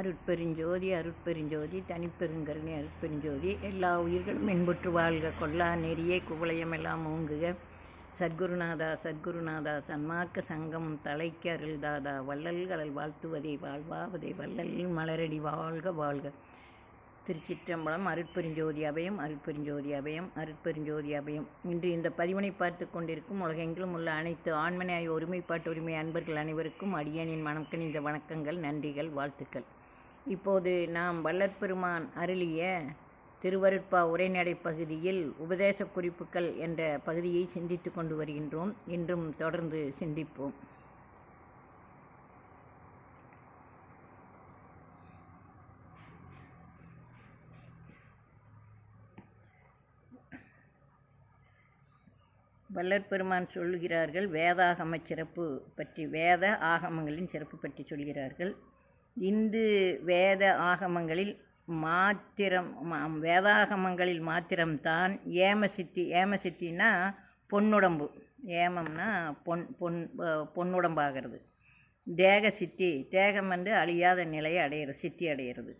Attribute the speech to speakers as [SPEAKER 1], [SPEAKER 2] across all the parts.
[SPEAKER 1] அருட்பெருஞ்சோதி அருட்பெருஞ்சோதி தனிப்பெருங்கருணை அருட்பெருஞ்சோதி எல்லா உயிர்களும் இன்புற்று வாழ்க. கொல்லா நெறியே குவளையமெல்லாம் ஓங்குக. சத்குருநாதா சத்குருநாதா சன்மார்க்க சங்கம் தலைக்கு அருள்தாதா வள்ளல்களை வாழ்த்துவதை வாழ்வாவதை வள்ளல் மலரடி வாழ்க வாழ்க. திருச்சிற்றம்பலம் அருட்பெருஞ்சோதி அபயம் அருட்பெருஞ்சோதி அபயம் அருட்பெருஞ்சோதி அபயம். இன்று இந்த பதிவினை பார்த்து கொண்டிருக்கும் உலகெங்கிலும் உள்ள அனைத்து ஆண்மனையாய் ஒருமைப்பாட்டு உரிமை அன்பர்கள் அனைவருக்கும் அடியனின் மணக்கணிந்த வணக்கங்கள் நன்றிகள் வாழ்த்துக்கள். இப்போது நாம் வள்ளற்பெருமான் அருளிய திருவருட்பா உரைநடை பகுதியில் உபதேச குறிப்புகள் என்ற பகுதியை சிந்தித்து கொண்டு வருகின்றோம். இன்றும் தொடர்ந்து சிந்திப்போம். வல்லற்பெருமான் சொல்கிறார்கள் சொல்லுகிறார்கள் வேதாகம சிறப்பு பற்றி வேத ஆகமங்களின் சிறப்பு பற்றி சொல்கிறார்கள். இந்து வேத ஆகமங்களில் மாத்திரம் வேதாகமங்களில் மாத்திரம்தான் ஏமசித்தி ஏமசித்தின்னா பொன்னுடம்பு. ஏமம்னா பொன் பொன் பொன்னுடம்பாகிறது. தேக சித்தி தேகம் வந்து அழியாத நிலையை அடையிற சித்தி அடையிறது.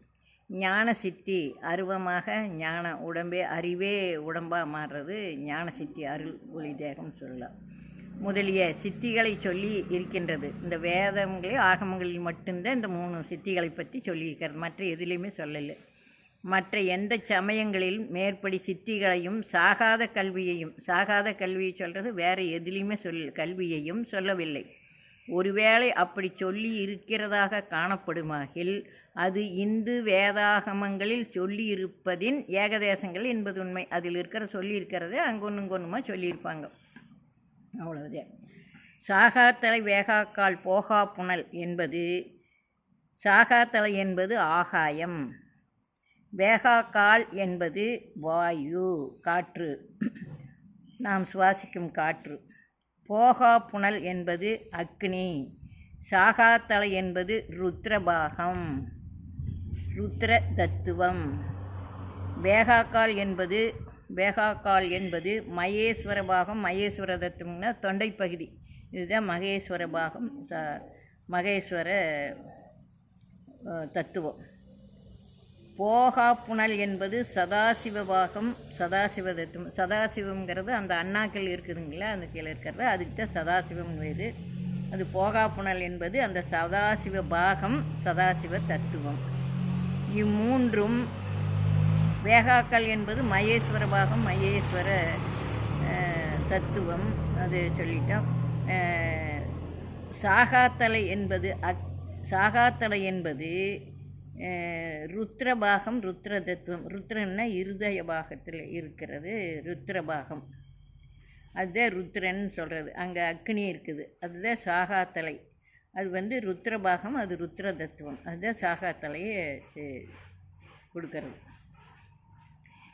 [SPEAKER 1] ஞான சித்தி அருவமாக ஞான உடம்பே அறிவே உடம்பாக மாறுறது ஞான சித்தி அருள் ஒளி தேகம் சொல்லலாம். முதலிய சித்திகளை சொல்லி இருக்கின்றது. இந்த வேதங்களே ஆகமங்களில் மட்டும்தான் இந்த மூணு சித்திகளை பற்றி சொல்லியிருக்கிறது. மற்ற எதுலேயுமே சொல்லலை. மற்ற எந்த சமயங்களில் மேற்படி சித்திகளையும் சாகாத கல்வியையும் சாகாத கல்வியை சொல்கிறது வேறு எதுலேயுமே சொல் கல்வியையும் சொல்லவில்லை. ஒருவேளை அப்படி சொல்லி இருக்கிறதாக காணப்படுமாகில் அது இந்து வேதாகமங்களில் சொல்லியிருப்பதின் ஏகதேசங்கள் என்பது உண்மை அதில் இருக்கிற சொல்லி அங்கொன்னு அங்கே ஒன்றுமா சொல்லியிருப்பாங்க. அவ்வளவுதான். சாகாத்தலை வேகாக்கால் போகா புனல் என்பது சாகாத்தலை என்பது ஆகாயம். வேகாக்கால் என்பது வாயு காற்று. நாம் சுவாசிக்கும் காற்று. போகா புனல் என்பது அக்னி. சாகாத்தலை என்பது ருத்ரபாகம். ருத்ர தத்துவம் வேகாக்கால் என்பது வேகாக்கால் என்பது மகேஸ்வர பாகம் மகேஸ்வர தத்துவம்னா தொண்டைப்பகுதி. இதுதான் மகேஸ்வர பாகம் மகேஸ்வர தத்துவம். போகா புனல் என்பது சதாசிவ பாகம் சதாசிவ தத்துவம். சதாசிவம்ங்கிறது அந்த அண்ணாக்கள் இருக்குதுங்களா? அந்த கீழே இருக்கிறது. அதுக்கு தான் சதாசிவம் வேறு அது போகா புனல் என்பது அந்த சதாசிவ பாகம் சதாசிவ தத்துவம். இம்மூன்றும் வேகாக்கள் என்பது மகேஸ்வர பாகம் மகேஸ்வர தத்துவம் அது சொல்லிட்டோம். சாகாத்தலை என்பது அக் சாகாத்தலை என்பது ருத்ரபாகம் ருத்ர தத்துவம். ருத்ரன்னா இருதய பாகத்தில் இருக்கிறது ருத்ரபாகம் அதுதான் ருத்ரன் சொல்கிறது அங்கே அக்னி இருக்குது. அதுதான் சாகாத்தலை. அது வந்து ருத்ரபாகம் அது ருத்ர தத்துவம். அதுதான் சாகாத்தலையை கொடுக்கறது.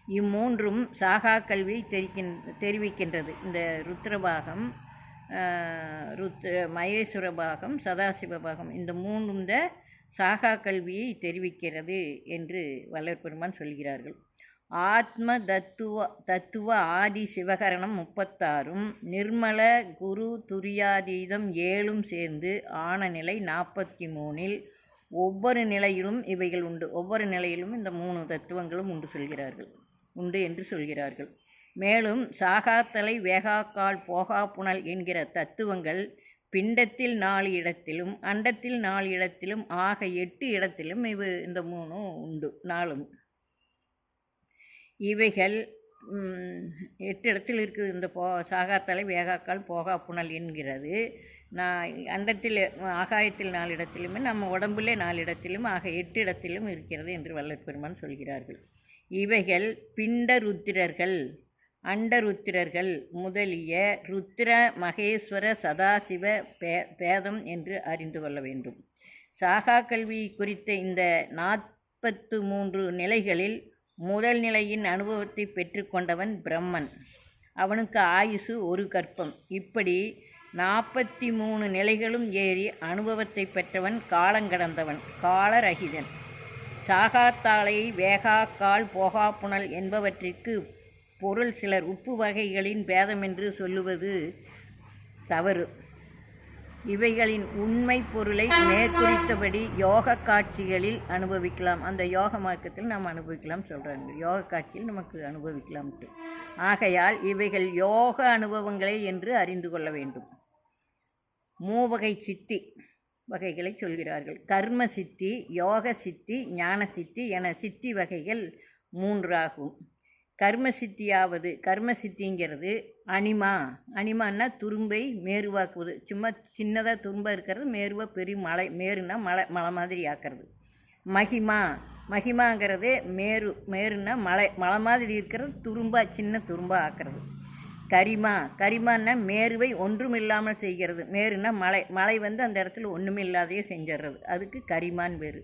[SPEAKER 1] இம்மூன்றும் சாகா கல்வியை தெரிக்கின் தெரிவிக்கின்றது. இந்த ருத்ரபாகம் ருத் மகேஸ்வர பாகம் சதாசிவ பாகம் இந்த மூன்றும் த சாகா கல்வியை தெரிவிக்கிறது என்று வல்லற்பெருமான் சொல்கிறார்கள். ஆத்ம தத்துவ தத்துவ ஆதி சிவகரணம் முப்பத்தாறும் நிர்மல குரு துரியாதீதம் ஏழும் சேர்ந்து ஆன நிலை நாற்பத்தி மூணில் ஒவ்வொரு நிலையிலும் இவைகள் உண்டு. ஒவ்வொரு நிலையிலும் இந்த மூணு தத்துவங்களும் உண்டு சொல்கிறார்கள். உண்டு என்று சொல்கிறார்கள். மேலும் சாகாத்தலை வேகாக்கால் போகா புனல் என்கிற தத்துவங்கள் பிண்டத்தில் நாலு இடத்திலும் அண்டத்தில் நாலு இடத்திலும் ஆக எட்டு இடத்திலும் இவ இந்த மூணும் உண்டு நாலும். இவைகள் எட்டு இடத்தில் இருக்குது இந்த போ சாகாத்தலை வேகாக்கால் போகா புனல் என்கிறது. நான் அண்டத்தில் ஆகாயத்தில் நாலு இடத்திலுமே நம்ம உடம்புலே நாலு இடத்திலும் ஆக எட்டு இடத்திலும் இருக்கிறது என்று வல்லற்பெருமான் சொல்கிறார்கள். இவைகள் பிண்ட ருத்திரர்கள் அண்டருத்திரர்கள் முதலிய ருத்திர மகேஸ்வர சதாசிவ பே பேதம் என்று அறிந்து கொள்ள வேண்டும். சாகா கல்வி குறித்த இந்த நாற்பத்து மூன்று நிலைகளில் முதல் நிலையின் அனுபவத்தை பெற்றுக்கொண்டவன் பிரம்மன். அவனுக்கு ஆயுசு ஒரு கற்பம். இப்படி நாற்பத்தி மூணு நிலைகளும் ஏறி அனுபவத்தை பெற்றவன் காலங்கடந்தவன் காலரகிதன். சாகாத்தாளை வேகாக்கால் போகா புனல் என்பவற்றிற்கு பொருள் சிலர் உப்பு வகைகளின் பேதமென்று சொல்லுவது தவறு. இவைகளின் உண்மை பொருளை மேற்குறித்தபடி யோக காட்சிகளில் அனுபவிக்கலாம். அந்த யோக மார்க்கத்தில் நாம் அனுபவிக்கலாம் சொல்கிறாங்க யோக காட்சியில் நமக்கு அனுபவிக்கலாம்ட்டு ஆகையால் இவைகள் யோக அனுபவங்களே என்று அறிந்து கொள்ள வேண்டும். மூவகை சித்தி. வகைகளை சொல்கிறார்கள். கர்ம சித்தி யோக சித்தி ஞான சித்தி என சித்தி வகைகள் மூன்றாகும். கர்ம சித்தியாவது கர்ம சித்திங்கிறது அனிமா அனிமான்னா துரும்பை மேருவாக்குவது. சும்மா சின்னதாக துரும்பாக இருக்கிறது மேருவாக பெரிய மலை மேருன்னா மலை மலை மாதிரி ஆக்கிறது. மகிமா. மகிமாங்கிறது மேரு மேருன்னா மலை மலை மாதிரி இருக்கிறது துரும்பா சின்ன துரும்பா ஆக்கிறது. கரிமா. கரிமான்னா மேருவை ஒன்றும் இல்லாமல் செய்கிறது. மேருன்னா மலை மலை வந்து அந்த இடத்துல ஒன்றுமே இல்லாதையே செஞ்சிடுறது. அதுக்கு கரிமான் பேர்.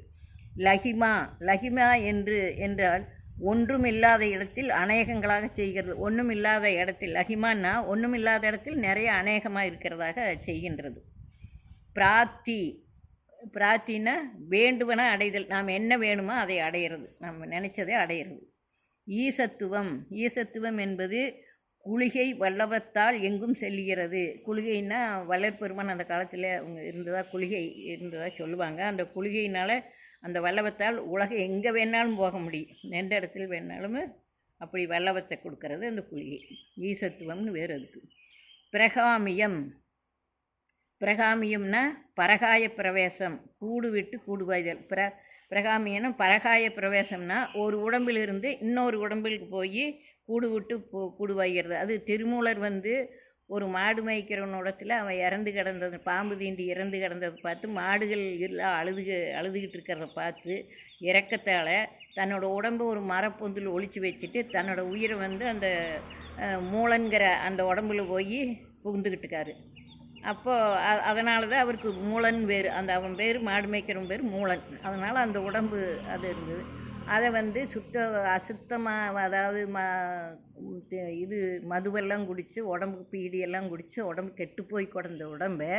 [SPEAKER 1] லகிமா. லகிமா என்று என்றால் ஒன்றும் இல்லாத இடத்தில் அநேகங்களாக செய்கிறது. ஒன்றும் இல்லாத இடத்தில் லகிமான்னா ஒன்றும் இல்லாத இடத்தில் நிறைய அநேகமாக இருக்கிறதாக செய்கின்றது. பிராத்தி பிரார்த்தினா வேண்டுவன அடைதல். நாம் என்ன வேணுமோ அதை அடையிறது. நம்ம நினச்சதை அடையிறது. ஈசத்துவம். ஈசத்துவம் என்பது குளிகை வல்லவத்தால் எங்கும் செல்கிறது. குளிகைன்னா வளர்ப்பெருமான் அந்த காலத்தில் அவங்க இருந்ததா குளிகை இருந்ததாக சொல்லுவாங்க. அந்த குளிகையினால் அந்த வல்லவத்தால் உலகம் எங்கே வேணாலும் போக முடியும். எந்த இடத்துல வேணாலும் அப்படி வல்லவத்தை கொடுக்கறது அந்த குளிகை. ஈசத்துவம்னு வேறு அதுக்கு பிரகாமியம். பிரகாமியம்னா பரகாய பிரவேசம். கூடு விட்டு கூடுவாய்தல் பிர பிரகாமியனும் பரகாய பிரவேசம்னா ஒரு உடம்பிலிருந்து இன்னொரு உடம்பிற்கு போய் கூடு விட்டு போ கூடுவாய்கிறது அது திருமூலர் வந்து ஒரு மாடு மேய்க்கிறவனோடத்தில் அவன் இறந்து கிடந்தது பாம்பு தீண்டி இறந்து கிடந்ததை பார்த்து மாடுகள் எல்லாம் அழுது அழுதுகிட்டு இருக்கிறத பார்த்து இறக்கத்தால் தன்னோட உடம்பு ஒரு மரப்பொந்தில் ஒழிச்சு வச்சுட்டு தன்னோட உயிரை வந்து அந்த மூளன்கிற அந்த உடம்புல போய் புகுந்துக்கிட்டுக்காரு அப்போது அதனால தான் அவருக்கு மூலன் பேர். அந்த அவன் பேர் மாடு மேய்க்கிறவன் பேர் மூலன். அதனால் அந்த உடம்பு அது இருந்தது. அதை வந்து சுத்த அசுத்தமாக அதாவது ம இது மதுவெல்லாம் குடித்து உடம்புக்கு பீடியெல்லாம் குடித்து உடம்பு கெட்டு போய் கிடந்த உடம்பை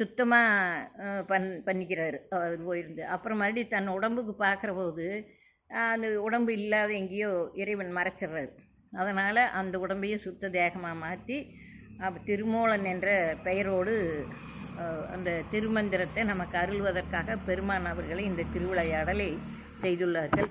[SPEAKER 1] சுத்தமாக பண் பண்ணிக்கிறாரு. அவர் போயிருந்து. அப்புறம் மறுபடியும் தன் உடம்புக்கு பார்க்குற போது அந்த உடம்பு இல்லாத எங்கேயோ இறைவன் மறைச்சிடுறாரு. அதனால் அந்த உடம்பையும் சுத்த தேகமாக மாற்றி அப்போ திருமூலன் என்ற பெயரோடு அந்த திருமந்திரத்தை நமக்கு அருள்வதற்காக பெருமான் அவர்களை இந்த திருவிளையாடலை செய்துள்ளார்கள்.